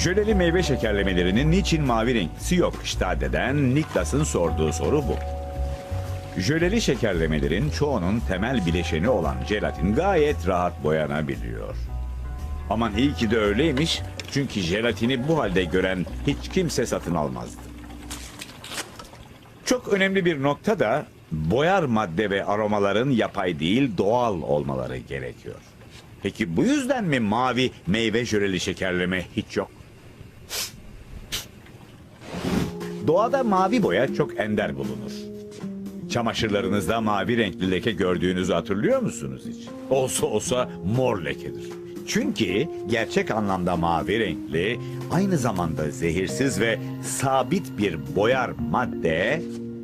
Jöleli meyve şekerlemelerinin niçin mavi renklisi yok? Stade'den Niklas'ın sorduğu soru bu. Jöleli şekerlemelerin çoğunun temel bileşeni olan jelatin gayet rahat boyanabiliyor. Aman iyi ki de öyleymiş çünkü jelatini bu halde gören hiç kimse satın almazdı. Çok önemli bir nokta da boyar madde ve aromaların yapay değil doğal olmaları gerekiyor. Peki bu yüzden mi mavi meyve jöleli şekerleme hiç yok? Doğada mavi boya çok ender bulunur. Çamaşırlarınızda mavi renkli leke gördüğünüzü hatırlıyor musunuz hiç? Olsa olsa mor lekedir. Çünkü gerçek anlamda mavi renkli, aynı zamanda zehirsiz ve sabit bir boyar madde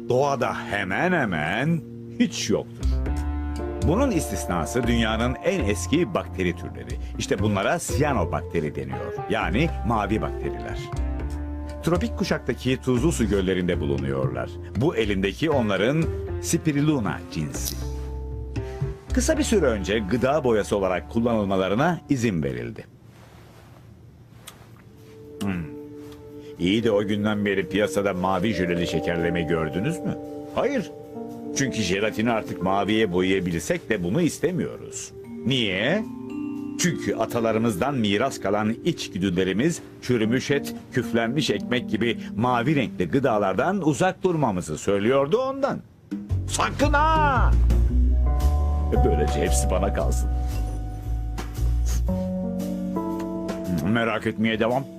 doğada hemen hemen hiç yoktur. Bunun istisnası dünyanın en eski bakteri türleri. İşte bunlara siyanobakteri deniyor. Yani mavi bakteriler. Tropik kuşaktaki tuzlu su göllerinde bulunuyorlar. Bu elindeki onların Spirulina cinsi. Kısa bir süre önce gıda boyası olarak kullanılmalarına izin verildi. Hmm. İyi de o günden beri piyasada mavi jöleli şekerleme gördünüz mü? Hayır. Çünkü jelatini artık maviye boyayabilsek de bunu istemiyoruz. Niye? Çünkü atalarımızdan miras kalan içgüdülerimiz çürümüş et, küflenmiş ekmek gibi mavi renkli gıdalardan uzak durmamızı söylüyordu ondan. Sakın ha! Böylece hepsi bana kalsın. Merak etmeye devam.